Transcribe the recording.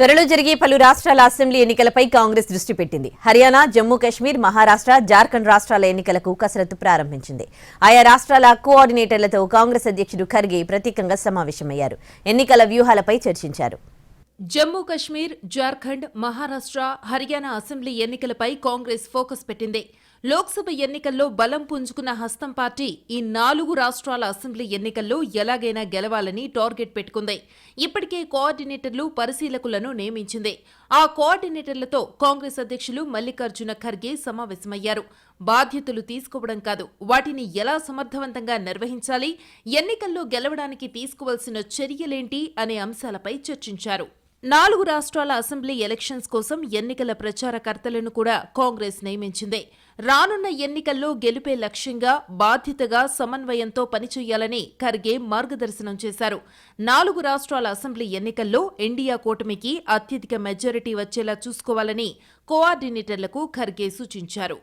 త్వరలో జరిగే పలు రాష్ట్రాల అసెంబ్లీ ఎన్నికలపై కాంగ్రెస్ దృష్టి పెట్టింది. హర్యానా జమ్మూ కాశ్మీర్ మహారాష్ట్ర జార్ఖండ్ రాష్ట్రాల ఎన్నికలకు కసరత్తు ప్రారంభించింది. ఆయా రాష్ట్రాల కోఆర్డినేటర్లతో కాంగ్రెస్ అధ్యక్షుడు ఖర్గే ప్రత్యేకంగా సమావేశమయ్యారు. ఎన్నికల వ్యూహాలపై చర్చించారు. జమ్మూ కశ్మీర్ జార్ఖండ్ మహారాష్ట్ర హర్యానా అసెంబ్లీ ఎన్నికలపై కాంగ్రెస్ ఫోకస్ పెట్టింది. లోక్సభ ఎన్నికల్లో బలం పుంజుకున్న హస్తం పార్టీ ఈ నాలుగు రాష్ట్రాల అసెంబ్లీ ఎన్నికల్లో ఎలాగైనా గెలవాలని టార్గెట్ పెట్టుకుంది. ఇప్పటికే కోఆర్డినేటర్లు పరిశీలకులను నియమించింది. ఆ కోఆర్డినేటర్లతో కాంగ్రెస్ అధ్యక్షులు మల్లికార్జున ఖర్గే సమావేశమయ్యారు. బాధ్యతలు తీసుకోవడం కాదు వాటిని ఎలా సమర్థవంతంగా నిర్వహించాలి ఎన్నికల్లో గెలవడానికి తీసుకోవాల్సిన చర్యలేంటి అనే అంశాలపై చర్చించారు. నాలుగు రాష్ట్రాల అసెంబ్లీ ఎలక్షన్స్ కోసం ఎన్నికల ప్రచారకర్తలను కూడా కాంగ్రెస్ నియమించింది. రానున్న ఎన్నికల్లో గెలుపే లక్ష్యంగా బాధ్యతగా సమన్వయంతో పనిచేయాలని ఖర్గే మార్గదర్శనం చేశారు. నాలుగు రాష్ట్రాల అసెంబ్లీ ఎన్నికల్లో ఇండియా కూటమికి అత్యధిక మెజారిటీ వచ్చేలా చూసుకోవాలని కోఆర్డినేటర్లకు ఖర్గే సూచించారు.